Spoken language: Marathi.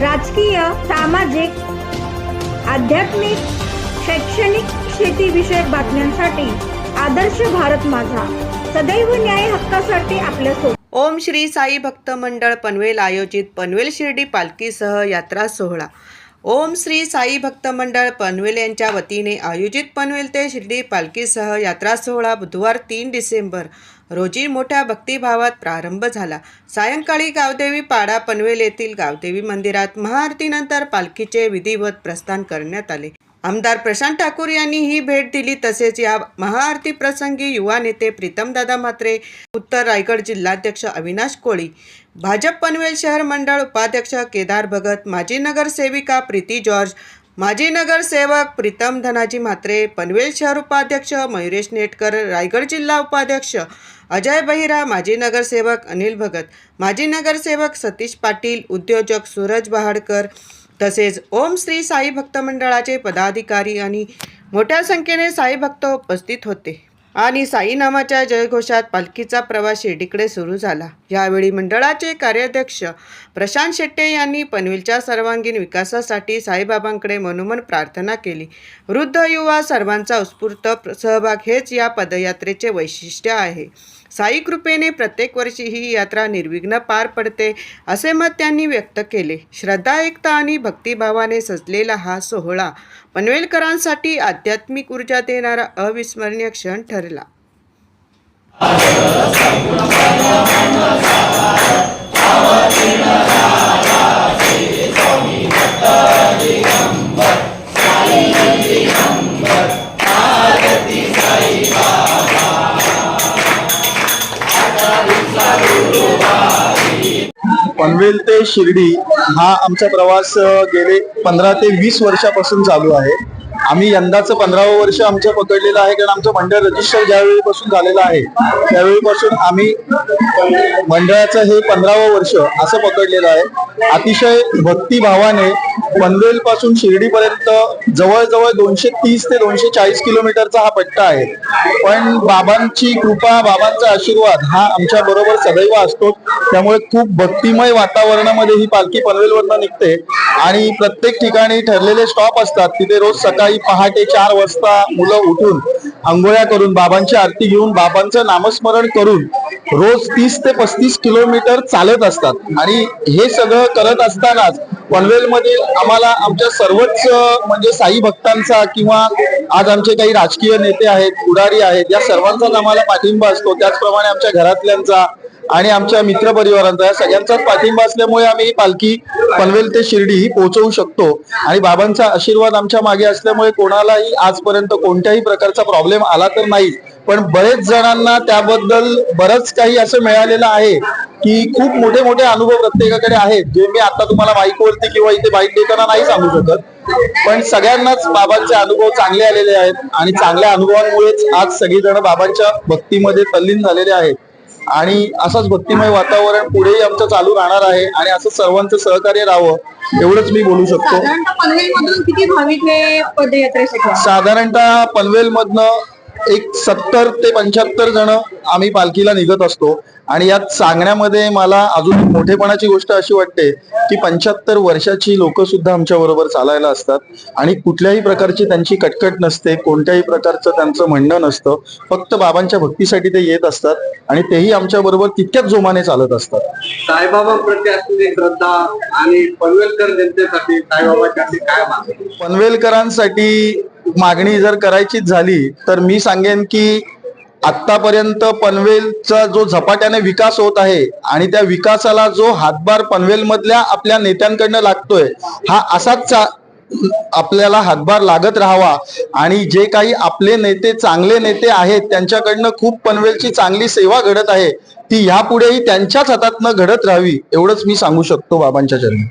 राजकीय सामाजिक आध्यात्मिक शैक्षणिक शेतीविषयक बातम्यांसाठी आदर्श भारत माझा. सदैव न्याय हक्कासाठी आपल्यासोबत ओम श्री साई भक्त मंडळ पनवेल आयोजित पनवेल शिर्डी पालखीसह यात्रा सोहळा. ओम श्री साई भक्त मंडळ पनवेल यांच्या वतीने आयोजित पनवेल ते शिर्डी पालखीसह यात्रा सोहळा बुधवार तीन डिसेंबर रोजी मोठ्या भक्तिभावात प्रारंभ झाला. सायंकाळी गावदेवी पाडा पनवेल येथील गावदेवी मंदिरात महाआरतीनंतर पालखीचे विधिवत प्रस्थान करण्यात आले. आमदार प्रशांत ठाकूर यांनी ही भेट दिली. तसेच या महाआरती प्रसंगी युवा नेते प्रीतमदादा म्हात्रे उत्तर रायगड जिल्हाध्यक्ष अविनाश कोळी भाजप पनवेल शहर मंडळ उपाध्यक्ष केदार भगत माजी नगरसेविका प्रीती जॉर्ज माजी नगरसेवक प्रीतम धनाजी म्हात्रे पनवेल शहर उपाध्यक्ष मयुरेश नेटकर रायगड जिल्हा उपाध्यक्ष अजय बहिरा माजी नगरसेवक अनिल भगत माजी नगरसेवक सतीश पाटील उद्योजक सूरज बहाडकर तसेच ओम श्री साई भक्त मंडळाचे पदाधिकारी आणि मोठ्या संख्येने साई भक्त उपस्थित होते. आणि साईनामाच्या जयघोषात पालखीचा प्रवास शिर्डीकडे सुरू झाला. यावेळी मंडळाचे कार्याध्यक्ष प्रशांत शेट्टे यांनी पनवेलच्या सर्वांगीण विकासासाठी साईबाबांकडे मनोमन प्रार्थना केली. वृद्ध युवा सर्वांचा उत्स्फूर्त सहभाग हेच या पदयात्रेचे वैशिष्ट्य आहे. साई कृपेने प्रत्येक वर्षी ही यात्रा निर्विघ्न पार पडते असे मत त्यांनी व्यक्त केले. श्रद्धा एकता आणि भक्तिभावाने सजलेला हा सोहळा पनवेलकरांसाठी आध्यात्मिक ऊर्जा देणारा अविस्मरणीय क्षण ठरला. पनवेल ते शिर्डी हा आमचा प्रवास गेले पंधरा ते वीस वर्षापासून चालू आहे. आम्ही यंदाचं पंधरावं वर्ष आमचं पकडलेलं आहे कारण आमचं मंडळ रजिस्टर ज्यावेळीपासून झालेलं आहे त्यावेळीपासून आम्ही मंडळाचं हे पंधरावं वर्ष असं पकडलेलं आहे. अतिशय भक्तिभावाने पनवेल पासून शिर्डी पर्यंत जवळजवळ दोनशे तीस ते दोनशे चाळीस किलोमीटरचा हा पट्टा आहे. पण बाबांची कृपा बाबांचा आशीर्वाद हा आमच्या बरोबर सदैव असतो. त्यामुळे खूप भक्तिमय वातावरणामध्ये ही पालखी पनवेलवरनं निघते. आणि प्रत्येक ठिकाणी ठरलेले स्टॉप असतात. तिथे रोज सकाळी पहाटे चार वाजता मुलं उठून आंघोळ्या करून बाबांची आरती घेऊन बाबांचं नामस्मरण करून रोज तीस ते पस्तीस किलोमीटर चालत असतात. आणि हे सगळं करत असतानाच पनवेलमधील आम्हाला आमच्या सर्वच म्हणजे साई भक्तांचा किंवा आज आमचे काही राजकीय नेते आहेत पुढारी आहेत या सर्वांचाच आम्हाला पाठिंबा असतो. त्याचप्रमाणे आमच्या घरातल्यांचा आणि आमच्या मित्रपरिवारांचा या सगळ्यांचाच पाठिंबा असल्यामुळे आम्ही ही पालखी पनवेल ते शिर्डी ही पोहोचवू शकतो. आणि बाबांचा आशीर्वाद आमच्या मागे असल्यामुळे कोणालाही आजपर्यंत कोणत्याही प्रकारचा प्रॉब्लेम आला तर नाही. पण बरेच जणांना त्याबद्दल बरंच काही असं मिळालेलं आहे की खूप मोठे मोठे अनुभव प्रत्येकाकडे आहेत जे मी आता तुम्हाला बाईकवरती किंवा इथे बाईक देताना नाही सांगू शकत. पण सगळ्यांनाच बाबांचे अनुभव चांगले आलेले आहेत आणि चांगल्या अनुभवांमुळेच आज सगळीजण बाबांच्या भक्तीमध्ये तल्लीन झालेले आहेत. आणि असंच भक्तिमय वातावरण पुढेही आमचं चालू राहणार आहे आणि असं सर्वांचं सहकार्य राहावं एवढंच मी बोलू शकतो. साधारणतः पनवेल मधून एक सत्तर ते पंच्याहत्तर जण आम्ही पालखीला निघत असतो. आणि यात सांगण्यामध्ये मला अजून मोठेपणाची गोष्ट अशी वाटते की पंच्याहत्तर वर्षाची लोक सुद्धा आमच्या बरोबर चालायला असतात. आणि कुठल्याही प्रकारची त्यांची कटकट नसते कोणत्याही प्रकारचं त्यांचं म्हणणं नसतं. फक्त बाबांच्या भक्तीसाठी ते येत असतात आणि तेही आमच्या बरोबर तितक्याच जोमाने चालत असतात. साईबाबांप्रती असलेली श्रद्धा आणि पनवेलकर जनतेसाठी साईबाबासाठी काय पनवेलकरांसाठी मागणी जर करायचीच झाली तर मी सांगेन की आतापर्यंत पनवेलचा जो झपाट्याने विकास होत आहे आणि त्या विकासाला जो हातभार पनवेल मधल्या आपल्या नेत्यांकडनं लागतोय हा असाच आपल्याला हातभार लागत राहावा. आणि जे काही आपले नेते चांगले नेते आहेत त्यांच्याकडनं खूप पनवेलची चांगली सेवा घडत आहे ती यापुढेही त्यांच्याच हातातनं घडत राहावी एवढंच मी सांगू शकतो बाबांच्या चरणी.